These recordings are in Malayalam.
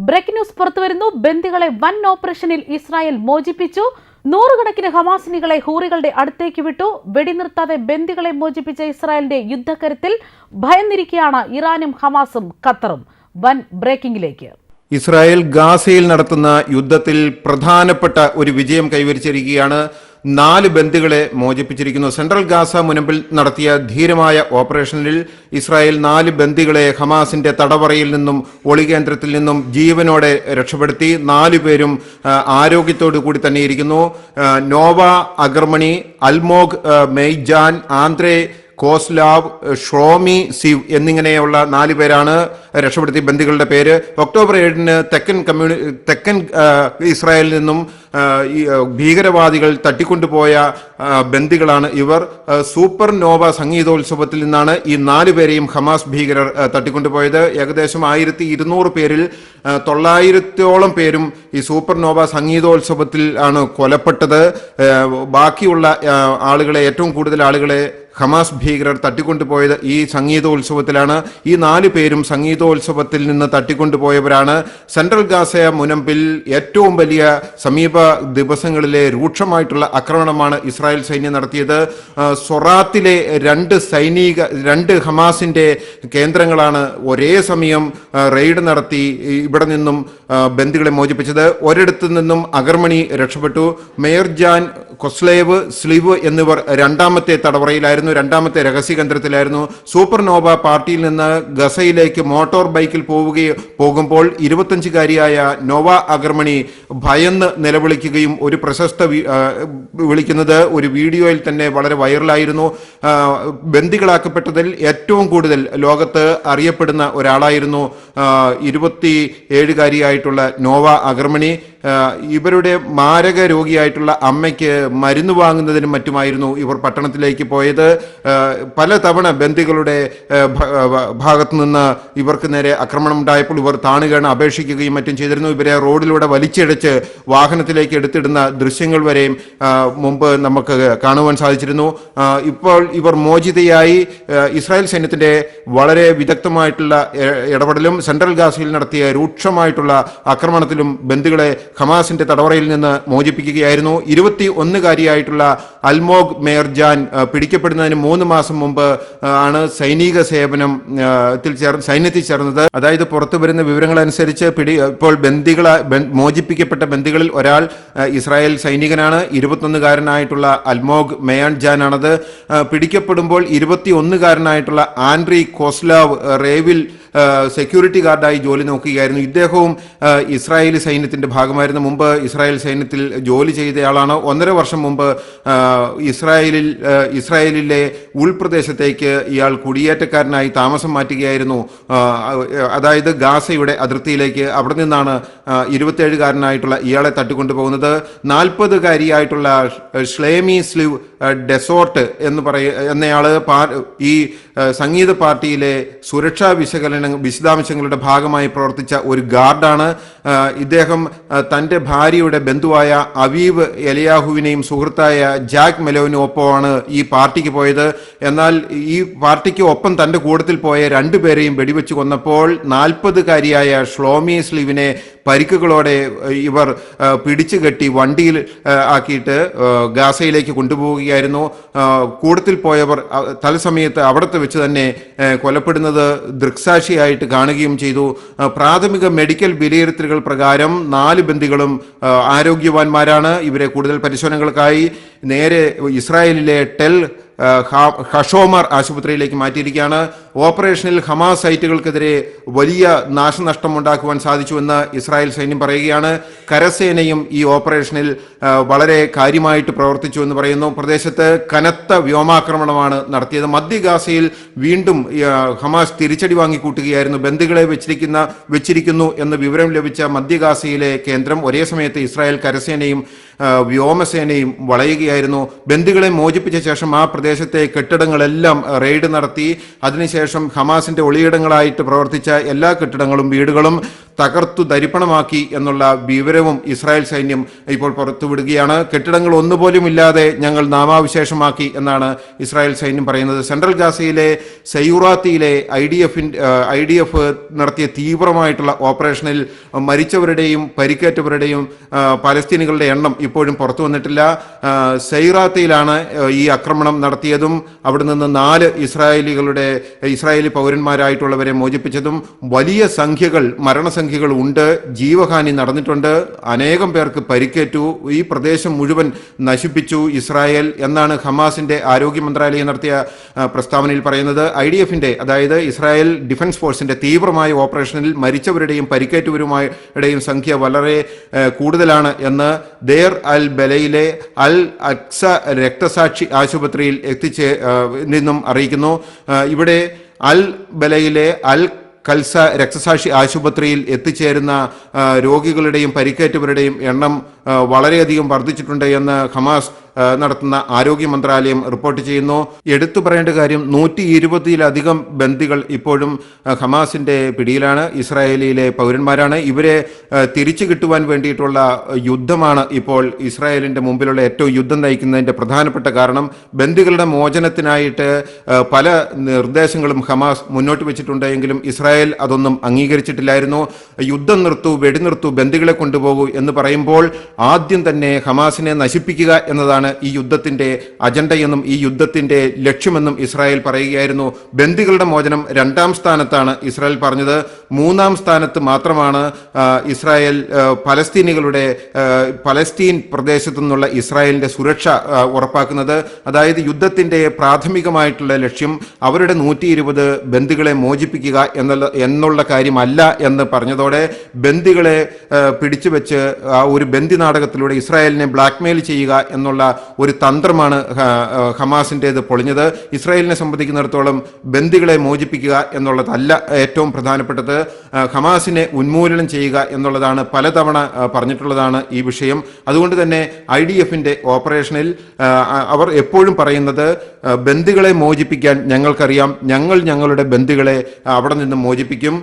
ബ്രേക്ക് ന്യൂസ് പുറത്തുവരുന്നു. ബന്ദികളെ വൻ ഓപ്പറേഷനിൽ ഇസ്രായേൽ മോചിപ്പിച്ചു. നൂറുകണക്കിന് ഹമാസിനികളെ ഹൂറികളുടെ അടുത്തേക്ക് വിട്ടു. വെടിനിർത്താതെ ബന്ദികളെ മോചിപ്പിച്ച ഇസ്രായേലിന്റെ യുദ്ധക്കരുത്തിൽ ഭയന്നിരിക്കുകയാണ് ഇറാനും ഹമാസും ഖത്തറും. വൻ ബ്രേക്കിംഗിലേക്ക്. ഇസ്രായേൽ ഗാസയിൽ നടത്തുന്ന യുദ്ധത്തിൽ പ്രധാനപ്പെട്ട ഒരു വിജയം കൈവരിച്ചിരിക്കുകയാണ് നാല് ബന്ദികളെ മോചിപ്പിച്ചിരിക്കുന്നു. സെൻട്രൽ ഗാസ മുനമ്പിൽ നടത്തിയ ധീരമായ ഓപ്പറേഷനിൽ ഇസ്രായേൽ നാല് ബന്ദികളെ ഹമാസിന്റെ തടവറയിൽ നിന്നും ഒളികേന്ദ്രത്തിൽ നിന്നും ജീവനോടെ രക്ഷപ്പെടുത്തി. നാലു പേരും ആരോഗ്യത്തോടു കൂടി തന്നെ ഇരിക്കുന്നു Noa അഗർമണി Almog Meir Jan Andrey Kozlov Shlomi Ziv എന്നിങ്ങനെയുള്ള നാല് പേരാണ് രക്ഷപ്പെടുത്തിയ ബന്ദികളുടെ പേര്. ഒക്ടോബർ ഏഴിന് തെക്കൻ കമ്മ്യൂണി തെക്കൻ ഇസ്രായേലിൽ നിന്നും ഭീകരവാദികൾ തട്ടിക്കൊണ്ടുപോയ ബന്ദികളാണ് ഇവർ. സൂപ്പർ നോവ സംഗീതോത്സവത്തിൽ നിന്നാണ് ഈ നാല് പേരെയും ഹമാസ് ഭീകരർ തട്ടിക്കൊണ്ടുപോയത്. ഏകദേശം ആയിരത്തി ഇരുന്നൂറ് പേരിൽ തൊള്ളായിരത്തോളം പേരും ഈ സൂപ്പർ നോവ സംഗീതോത്സവത്തിൽ ആണ് കൊലപ്പെട്ടത്. ബാക്കിയുള്ള ആളുകളെ ഏറ്റവും കൂടുതൽ ആളുകളെ ഹമാസ് ഭീകരർ തട്ടിക്കൊണ്ടുപോയത് ഈ സംഗീതോത്സവത്തിലാണ്. ഈ നാല് പേരും സംഗീതോത്സവത്തിൽ നിന്ന് തട്ടിക്കൊണ്ടുപോയവരാണ്. സെൻട്രൽ ഗാസ മുനമ്പിൽ ഏറ്റവും വലിയ സമീപ ദിവസങ്ങളിലെ രൂക്ഷമായിട്ടുള്ള ആക്രമണമാണ് ഇസ്രായേൽ സൈന്യം നടത്തിയത്. സൊറാത്തിലെ രണ്ട് സൈനിക രണ്ട് ഹമാസിന്റെ കേന്ദ്രങ്ങളാണ് ഒരേ സമയം റെയ്ഡ് നടത്തി ഇവിടെ നിന്നും ബന്ദികളെ മോചിപ്പിച്ചത്. ഒരിടത്തു നിന്നും അഗർമണി രക്ഷപ്പെട്ടു. മേയർ ജാൻ കൊസ്ലേവ് സ്ലിവ് എന്നിവർ രണ്ടാമത്തെ തടവറയിലായിരുന്നു. രണ്ടാമത്തെ രഹസ്യകേന്ദ്രത്തിലായിരുന്നു സൂപ്പർ നോവ പാർട്ടിയിൽ നിന്ന് ഗസയിലേക്ക് മോട്ടോർ ബൈക്കിൽ പോവുകയോ പോകുമ്പോൾ ഇരുപത്തഞ്ചുകാരിയായ നോവ അഗർമണി ഭയന്ന് നിലവിളിക്കുകയും ഒരു പ്രശസ്ത വിളിക്കുന്നത് ഒരു വീഡിയോയിൽ തന്നെ വളരെ വൈറലായിരുന്നു. ബന്ദികളാക്കപ്പെട്ടതിൽ ഏറ്റവും കൂടുതൽ ലോകത്ത് അറിയപ്പെടുന്ന ഒരാളായിരുന്നു ഇരുപത്തി ഏഴുകാരിയായിട്ടുള്ള നോവ അഗർമണി. ഇവരുടെ മാരക രോഗിയായിട്ടുള്ള അമ്മയ്ക്ക് മരുന്ന് വാങ്ങുന്നതിനും മറ്റുമായിരുന്നു ഇവർ പട്ടണത്തിലേക്ക് പോയത്. പല തവണ ആ, ഭാഗത്തു നിന്ന് ഇവർക്ക് നേരെ ആക്രമണം ഉണ്ടായപ്പോൾ ഇവർ താണുകയാണ് അപേക്ഷിക്കുകയും മറ്റും ചെയ്തിരുന്നു. ഇവരെ റോഡിലൂടെ വലിച്ചിഴച്ച് വാഹനത്തിലേക്ക് എടുത്തിടുന്ന ദൃശ്യങ്ങൾ വരെയും മുമ്പ് നമുക്ക് കാണുവാൻ സാധിച്ചിരുന്നു. ഇപ്പോൾ ഇവർ മോചിതയായി ഇസ്രായേൽ സൈന്യത്തിന്റെ വളരെ വിദഗ്ധമായിട്ടുള്ള ഇടപെടലും സെൻട്രൽ ഗാസയിൽ നടത്തിയ രൂക്ഷമായിട്ടുള്ള ആക്രമണത്തിലും ബന്ദികളെ ഹമാസിന്റെ തടവറയിൽ നിന്ന് മോചിപ്പിക്കുകയായിരുന്നു. ഇരുപത്തി ഒന്നുകാരിയായിട്ടുള്ള അൽമോഗ് മേർജാൻ ജാൻ പിടിക്കപ്പെടുന്നതിന് മൂന്ന് മാസം മുമ്പ് ആണ് സൈനിക സേവനം ത്തിൽ സൈന്യത്തിൽ ചേർന്നത്. അതായത് പുറത്തു വരുന്ന വിവരങ്ങൾ അനുസരിച്ച് പിടി ഇപ്പോൾ ബന്ദികള മോചിപ്പിക്കപ്പെട്ട ബന്ദികളിൽ ഒരാൾ ഇസ്രായേൽ സൈനികനാണ്. ഇരുപത്തൊന്നുകാരനായിട്ടുള്ള അൽമോഗ് മേയാൻ ജാൻ ആണത് പിടിക്കപ്പെടുമ്പോൾ ഇരുപത്തി ഒന്നുകാരനായിട്ടുള്ള ആൻഡ്രി കോസ്ലാവ് റേവിൽ സെക്യൂരിറ്റി ഗാർഡായി ജോലി നോക്കുകയായിരുന്നു. ഇദ്ദേഹവും ഇസ്രായേലി സൈന്യത്തിന്റെ ഭാഗമായിരുന്നു. മുമ്പ് ഇസ്രായേൽ സൈന്യത്തിൽ ജോലി ചെയ്തയാളാണ്. ഒന്നര വർഷം മുമ്പ് ഇസ്രായേലിൽ ഇസ്രായേലിലെ ഉൾപ്രദേശത്തേക്ക് ഇയാൾ കുടിയേറ്റക്കാരനായി താമസം മാറ്റുകയായിരുന്നു. അതായത് ഗാസയുടെ അതിർത്തിയിലേക്ക് അവിടെ നിന്നാണ് ഇരുപത്തിയേഴുകാരനായിട്ടുള്ള ഇയാളെ തട്ടിക്കൊണ്ടുപോകുന്നത്. നാൽപ്പതുകാരിയായിട്ടുള്ള ഷ്ലേമി സ്ലിവ് ഡെസോർട്ട് എന്ന് പറയ എന്നയാൾ പാ- ഈ സംഗീത പാർട്ടിയിലെ സുരക്ഷാ വിശകലന വിശദാംശങ്ങളുടെ ഭാഗമായി പ്രവർത്തിച്ച ഒരു ഗാർഡാണ്. ഇദ്ദേഹം തന്റെ ഭാര്യയുടെ ബന്ധുവായ അവീവ് എലിയാഹുവിനെയും സുഹൃത്തായ ജാക്ക് മെലോവിനും ഒപ്പമാണ് ഈ പാർട്ടിക്ക് പോയത്. എന്നാൽ ഈ പാർട്ടിക്ക് ഒപ്പം തന്റെ കൂട്ടത്തിൽ പോയ രണ്ടുപേരെയും വെടിവെച്ച് കൊന്നപ്പോൾ നാൽപ്പതുകാരിയായ ഷ്ലോമി സ്ലീവിനെ പരിക്കുകളോടെ ഇവർ പിടിച്ചു കെട്ടി വണ്ടിയിൽ ആക്കിയിട്ട് ഗാസയിലേക്ക് കൊണ്ടുപോവുകയായിരുന്നു. കൂടത്തിൽ പോയവർ തലസമയത്ത് അവിടുത്തെ വെച്ച് തന്നെ കൊലപ്പെടുന്നത് കൊലപ്പെടുന്നത് ദൃക്സാക്ഷിയായിട്ട് കാണുകയും ചെയ്തു. പ്രാഥമിക മെഡിക്കൽ വിലയിരുത്തലുകൾ പ്രകാരം നാല് ബന്ദികളും ആരോഗ്യവാന്മാരാണ്. ഇവരെ കൂടുതൽ പരിശോധനകൾക്കായി നേരെ ഇസ്രായേലിലെ ടെൽ ഹഷോമർ ആശുപത്രിയിലേക്ക് മാറ്റിയിരിക്കുകയാണ്. ഓപ്പറേഷനിൽ ഹമാസ് സൈറ്റുകൾക്കെതിരെ വലിയ നാശനഷ്ടം ഉണ്ടാക്കുവാൻ സാധിച്ചുവെന്ന് ഇസ്രായേൽ സൈന്യം പറയുകയാണ്. കരസേനയും ഈ ഓപ്പറേഷനിൽ വളരെ കാര്യമായിട്ട് പ്രവർത്തിച്ചു എന്ന് പറയുന്നു. പ്രദേശത്ത് കനത്ത വ്യോമാക്രമണമാണ് നടത്തിയത്. മധ്യ ഗാസയിൽ വീണ്ടും ഹമാസ് തിരിച്ചടി വാങ്ങിക്കൂട്ടുകയായിരുന്നു. ബന്ദികളെ വെച്ചിരിക്കുന്ന വെച്ചിരിക്കുന്നു എന്ന് വിവരം ലഭിച്ച മധ്യ ഗാസയിലെ കേന്ദ്രം ഒരേ സമയത്ത് ഇസ്രായേൽ കരസേനയും വ്യോമസേനയും വളയുകയായിരുന്നു. ബന്ദികളെ മോചിപ്പിച്ച ശേഷം ആ പ്രദേശത്തെ കെട്ടിടങ്ങളെല്ലാം റെയ്ഡ് നടത്തി. അതിനുശേഷം ഹമാസിന്റെ ഒളിയിടങ്ങളായിട്ട് പ്രവർത്തിച്ച എല്ലാ കെട്ടിടങ്ങളും വീടുകളും തകർത്തു ദരിപ്പണമാക്കി എന്നുള്ള വിവരവും ഇസ്രായേൽ സൈന്യം ഇപ്പോൾ പുറത്തുവിടുകയാണ്. കെട്ടിടങ്ങൾ ഒന്നുപോലും ഇല്ലാതെ ഞങ്ങൾ നാമാവിശേഷമാക്കി എന്നാണ് ഇസ്രായേൽ സൈന്യം പറയുന്നത്. സെൻട്രൽ ഗാസയിലെ സയൂറാത്തിയിലെ ഐ ഡി എഫിൻ ഐ ഡി എഫ് നടത്തിയ തീവ്രമായിട്ടുള്ള ഓപ്പറേഷനിൽ മരിച്ചവരുടെയും പരിക്കേറ്റവരുടെയും പലസ്തീനികളുടെ എണ്ണം ഇപ്പോഴും പുറത്തു വന്നിട്ടില്ല. സൈറാത്തയിലാണ് ഈ ആക്രമണം നടത്തിയതും അവിടെ നിന്ന് നാല് ഇസ്രായേലികളുടെ ഇസ്രായേലി പൗരന്മാരായിട്ടുള്ളവരെ മോചിപ്പിച്ചതും വലിയ സംഖ്യകൾ മരണസംഖ്യകൾ ഉണ്ട്. ജീവഹാനി നടന്നിട്ടുണ്ട്. അനേകം പേർക്ക് പരിക്കേറ്റു. ഈ പ്രദേശം മുഴുവൻ നശിപ്പിച്ചു ഇസ്രായേൽ എന്നാണ് ഹമാസിന്റെ ആരോഗ്യ മന്ത്രാലയം നടത്തിയ പ്രസ്താവനയിൽ പറയുന്നത്. ഐ ഡി എഫിന്റെ അതായത് ഇസ്രായേൽ ഡിഫൻസ് ഫോഴ്സിന്റെ തീവ്രമായ ഓപ്പറേഷനിൽ മരിച്ചവരുടെയും പരിക്കേറ്റവരുമായുടെയും സംഖ്യ വളരെ കൂടുതലാണ് എന്ന്. അൽ ബലയിലെ അൽ അക്സ രക്തസാക്ഷി ആശുപത്രിയിൽ എത്തിച്ച് നിന്നും അറിയിക്കുന്നു. ഇവിടെ അൽ ബലയിലെ അൽ കൽസ രക്തസാക്ഷി ആശുപത്രിയിൽ എത്തിച്ചേരുന്ന രോഗികളുടെയും പരിക്കേറ്റവരുടെയും എണ്ണം വളരെയധികം വർദ്ധിച്ചിട്ടുണ്ട് എന്ന് ഹമാസ് നടത്തുന്ന ആരോഗ്യ മന്ത്രാലയം റിപ്പോർട്ട് ചെയ്യുന്നു. എടുത്തു പറയേണ്ട കാര്യം നൂറ്റി ഇരുപതിലധികം ബന്ദികൾ ഇപ്പോഴും ഹമാസിന്റെ പിടിയിലാണ് ഇസ്രായേലിയിലെ പൗരന്മാരാണ്. ഇവരെ തിരിച്ചു കിട്ടുവാൻ വേണ്ടിയിട്ടുള്ള യുദ്ധമാണ് ഇപ്പോൾ ഇസ്രായേലിന്റെ മുമ്പിലുള്ള ഏറ്റവും യുദ്ധം നയിക്കുന്നതിന്റെ പ്രധാനപ്പെട്ട കാരണം. ബന്ദികളുടെ മോചനത്തിനായിട്ട് പല നിർദ്ദേശങ്ങളും ഹമാസ് മുന്നോട്ട് വെച്ചിട്ടുണ്ടെങ്കിലും ഇസ്രായേൽ അതൊന്നും അംഗീകരിച്ചിട്ടില്ലായിരുന്നു. യുദ്ധം നിർത്തൂ വെടിനിർത്തൂ ബന്ദികളെ കൊണ്ടുപോകൂ എന്ന് പറയുമ്പോൾ ആദ്യം തന്നെ ഹമാസിനെ നശിപ്പിക്കുക എന്നതാണ് ഈ യുദ്ധത്തിന്റെ അജണ്ടയെന്നും ഈ യുദ്ധത്തിന്റെ ലക്ഷ്യമെന്നും ഇസ്രായേൽ പറയുകയായിരുന്നു. ബന്ദികളുടെ മോചനം രണ്ടാം സ്ഥാനത്താണ് ഇസ്രായേൽ പറഞ്ഞത്. മൂന്നാം സ്ഥാനത്ത് മാത്രമാണ് ഇസ്രായേൽ പലസ്തീനികളുടെ പലസ്തീൻ പ്രദേശത്തു നിന്നുള്ള ഇസ്രായേലിന്റെ സുരക്ഷ ഉറപ്പാക്കുന്നത്. അതായത് യുദ്ധത്തിന്റെ പ്രാഥമികമായിട്ടുള്ള ലക്ഷ്യം അവരുടെ നൂറ്റി ഇരുപത് ബന്ദികളെ മോചിപ്പിക്കുക എന്നുള്ള എന്നുള്ള കാര്യമല്ല എന്ന് പറഞ്ഞതോടെ ബന്ദികളെ പിടിച്ചു വെച്ച് ആ ഒരു ബന്ദി നാടകത്തിലൂടെ ഇസ്രായേലിനെ ബ്ലാക്ക്മെയിൽ ചെയ്യുക എന്നുള്ള ഒരു തന്ത്രമാണ് ഹമാസിന്റേത് പൊളിഞ്ഞത്. ഇസ്രായേലിനെ സംബന്ധിക്കുന്നിടത്തോളം ബന്ദികളെ മോചിപ്പിക്കുക എന്നുള്ളതല്ല ഏറ്റവും പ്രധാനപ്പെട്ടത്. ഹമാസിനെ ഉന്മൂലനം ചെയ്യുക എന്നുള്ളതാണ് പലതവണ പറഞ്ഞിട്ടുള്ളതാണ് ഈ വിഷയം. അതുകൊണ്ട് തന്നെ ഐ ഡി എഫിന്റെ ഓപ്പറേഷനിൽ അവർ എപ്പോഴും പറയുന്നത് ബന്ദികളെ മോചിപ്പിക്കാൻ ഞങ്ങൾക്കറിയാം. ഞങ്ങൾ ഞങ്ങളുടെ ബന്ദികളെ അവിടെ നിന്ന് മോചിപ്പിക്കും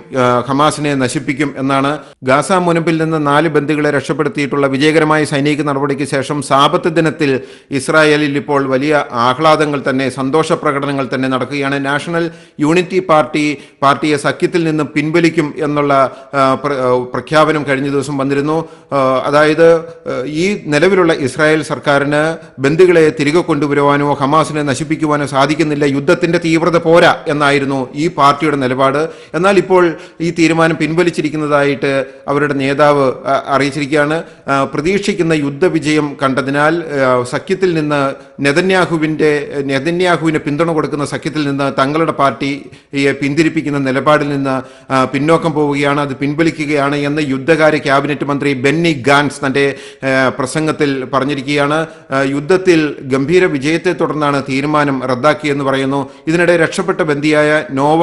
ഹമാസിനെ നശിപ്പിക്കും എന്നാണ് ഗാസ മുനമ്പിൽ നിന്ന് നാല് ബന്ദികളെ രക്ഷപ്പെടുത്തിയിട്ടുള്ള വിജയകരമായ സൈനിക നടപടിക്ക് ശേഷം സാപത്ത് ദിനത്തിൽ ഇസ്രായേലിൽ ഇപ്പോൾ വലിയ ആഹ്ലാദങ്ങൾ തന്നെ സന്തോഷ പ്രകടനങ്ങൾ തന്നെ നടക്കുകയാണ്. നാഷണൽ യൂണിറ്റി പാർട്ടി പാർട്ടിയെ സഖ്യത്തിൽ നിന്ന് പിൻവലിക്കും എന്നുള്ള പ്രഖ്യാപനം കഴിഞ്ഞ ദിവസം വന്നിരുന്നു. അതായത് ഈ നിലവിലുള്ള ഇസ്രായേൽ സർക്കാരിന് ബന്ധുക്കളെ തിരികെ കൊണ്ടുവരുവാനോ ഹമാസിനെ നശിപ്പിക്കുവാനോ സാധിക്കുന്നില്ല. യുദ്ധത്തിന്റെ തീവ്രത പോരാ എന്നായിരുന്നു ഈ പാർട്ടിയുടെ നിലപാട്. എന്നാൽ ഇപ്പോൾ ഈ തീരുമാനം പിൻവലിച്ചിരിക്കുന്നതായിട്ട് അവരുടെ നേതാവ് അറിയിച്ചിരിക്കുകയാണ്. പ്രതീക്ഷിക്കുന്ന യുദ്ധവിജയം കണ്ടതിനാൽ സഖ്യത്തിൽ നിന്ന് നെതന്യാഹുവിന്റെ നെതന്യാഹുവിന് പിന്തുണ കൊടുക്കുന്ന സഖ്യത്തിൽ നിന്ന് തങ്ങളുടെ പാർട്ടിയെ പിന്തിരിപ്പിക്കുന്ന നിലപാടിൽ നിന്ന് പിന്നോക്കം പോവുകയാണ് അത് പിൻവലിക്കുകയാണ് എന്ന് യുദ്ധകാര്യ ക്യാബിനറ്റ് മന്ത്രി ബെന്നി ഗാൻസ് തന്റെ പ്രസംഗത്തിൽ പറഞ്ഞിരിക്കുകയാണ്. യുദ്ധത്തിൽ ഗംഭീര വിജയത്തെ തുടർന്നാണ് തീരുമാനം റദ്ദാക്കിയെന്ന് പറയുന്നു. ഇതിനിടെ രക്ഷപ്പെട്ട ബന്ധിയായ നോവ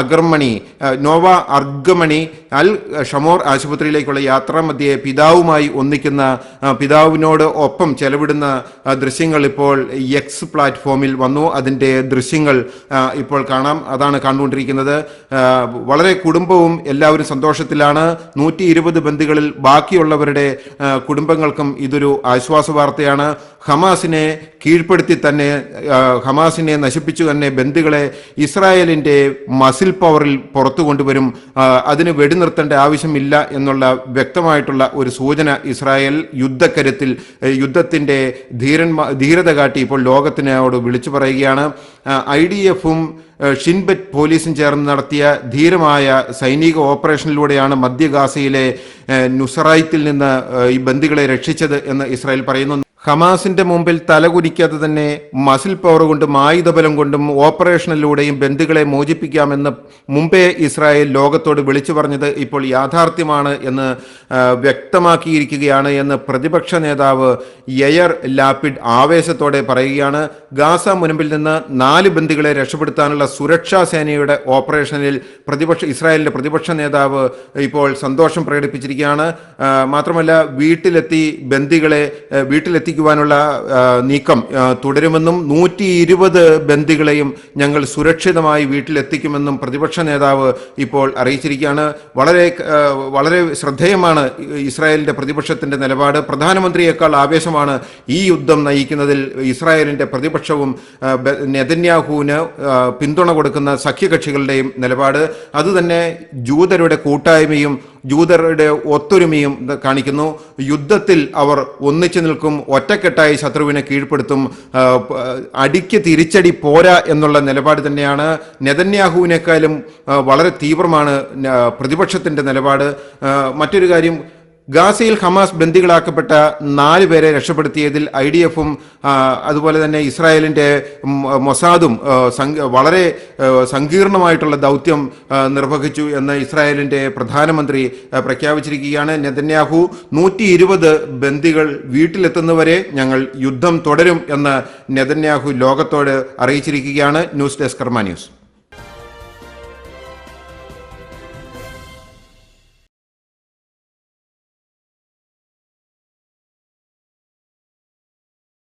അഗർമണി നോവ അർഗമണി അൽ ഷമോർ ആശുപത്രിയിലേക്കുള്ള യാത്രാമധ്യേ പിതാവുമായി ഒന്നിക്കുന്ന പിതാവിനോട് ഒപ്പം ചെലവിടുന്ന ദൃശ്യങ്ങൾ ഇപ്പോൾ എക്സ് പ്ലാറ്റ്ഫോമിൽ വന്നു. അതിന്റെ ദൃശ്യങ്ങൾ ഇപ്പോൾ കാണാം. അതാണ് കണ്ടുകൊണ്ടിരിക്കുന്നത്. വളരെ കുടുംബവും എല്ലാവരും സന്തോഷത്തിലാണ്. നൂറ്റി ഇരുപത് ബന്ധുക്കളിൽ ബാക്കിയുള്ളവരുടെ കുടുംബങ്ങൾക്കും ഇതൊരു ആശ്വാസ വാർത്തയാണ് ഹമാസിനെ കീഴ്പ്പെടുത്തി തന്നെ ഹമാസിനെ നശിപ്പിച്ചു തന്നെ ബന്ധുക്കളെ ഇസ്രായേലിന്റെ മസിൽ പവറിൽ പുറത്തു കൊണ്ടുവരും അതിന് വെടിനിർത്തേണ്ട ആവശ്യമില്ല എന്നുള്ള വ്യക്തമായിട്ടുള്ള ഒരു സൂചന ഇസ്രായേൽ യുദ്ധക്കരുത്തിൽ യുദ്ധത്തിന്റെ ധീരന്മാ ധീരത കാട്ടി ഇപ്പോൾ ലോകത്തിനോട് വിളിച്ചു പറയുകയാണ്. ഐ ഡി എഫും ഷിൻബെറ്റ് പോലീസും ചേർന്ന് നടത്തിയ ധീരമായ സൈനിക ഓപ്പറേഷനിലൂടെയാണ് മധ്യ ഗാസയിലെ ഏ, നുസറൈത്തിൽ നിന്ന് ഈ ബന്ദികളെ രക്ഷിച്ചത് എന്ന് ഇസ്രായേൽ പറയുന്നു. ഹമാസിന്റെ മുമ്പിൽ തലകുനിക്കാതെ തന്നെ മസിൽ പവർ കൊണ്ടും ആയുധബലം കൊണ്ടും ഓപ്പറേഷനിലൂടെയും ബന്ധുക്കളെ മോചിപ്പിക്കാമെന്ന് മുമ്പേ ഇസ്രായേൽ ലോകത്തോട് വിളിച്ചു പറഞ്ഞത് ഇപ്പോൾ യാഥാർത്ഥ്യമാണ് എന്ന് വ്യക്തമാക്കിയിരിക്കുകയാണ് എന്ന് പ്രതിപക്ഷ നേതാവ് യയർ ലാപിഡ് ആവേശത്തോടെ പറയുകയാണ്. ഗാസ മുനമ്പിൽ നിന്ന് നാല് ബന്ധുക്കളെ രക്ഷപ്പെടുത്താനുള്ള സുരക്ഷാ സേനയുടെ ഓപ്പറേഷനിൽ പ്രതിപക്ഷ ഇസ്രായേലിന്റെ പ്രതിപക്ഷ നേതാവ് ഇപ്പോൾ സന്തോഷം പ്രകടിപ്പിച്ചിരിക്കുകയാണ്. മാത്രമല്ല വീട്ടിലെത്തി ബന്ദികളെ ആ, വീട്ടിലെത്തിക്കുവാനുള്ള നീക്കം തുടരുമെന്നും നൂറ്റി ഇരുപത് ബന്ദികളെയും ഞങ്ങൾ സുരക്ഷിതമായി വീട്ടിലെത്തിക്കുമെന്നും പ്രതിപക്ഷ നേതാവ് ഇപ്പോൾ അറിയിച്ചിരിക്കുകയാണ്. വളരെ വളരെ ശ്രദ്ധേയമാണ് ഇസ്രായേലിന്റെ പ്രതിപക്ഷത്തിന്റെ നിലപാട്. പ്രധാനമന്ത്രിയേക്കാൾ ആവേശമാണ് ഈ യുദ്ധം നയിക്കുന്നതിൽ ഇസ്രായേലിന്റെ പ്രതിപക്ഷവും നെതന്യാഹുവിന് പിന്തുണ കൊടുക്കുന്ന സഖ്യകക്ഷികളുടെയും നിലപാട്. അതുതന്നെ ജൂതരുടെ കൂട്ടായ്മയും ജൂതരുടെ ഒത്തൊരുമയും കാണിക്കുന്നു. യുദ്ധത്തിൽ അവർ ഒന്നിച്ചു നിൽക്കും ഒറ്റക്കെട്ടായി ശത്രുവിനെ കീഴ്പ്പെടുത്തും അടിക്ക് തിരിച്ചടി പോരാ എന്നുള്ള നിലപാട് തന്നെയാണ്. നെതന്യാഹുവിനേക്കാളും വളരെ തീവ്രമാണ് പ്രതിപക്ഷത്തിന്റെ നിലപാട്. മറ്റൊരു കാര്യം ഗാസയിൽ ഹമാസ് ബന്ദികളാക്കപ്പെട്ട നാല് പേരെ രക്ഷപ്പെടുത്തിയതിൽ ഐ ഡി എഫും അതുപോലെ തന്നെ ഇസ്രായേലിന്റെ മൊസാദും വളരെ സങ്കീർണമായിട്ടുള്ള ദൗത്യം നിർവഹിച്ചു എന്ന് ഇസ്രായേലിന്റെ പ്രധാനമന്ത്രി പ്രഖ്യാപിച്ചിരിക്കുകയാണ്. നെതന്യാഹു നൂറ്റി ഇരുപത് ബന്ദികൾ വീട്ടിലെത്തുന്നവരെ ഞങ്ങൾ യുദ്ധം തുടരും എന്ന് നെതന്യാഹു ലോകത്തോട് അറിയിച്ചിരിക്കുകയാണ്. News desk Karma news.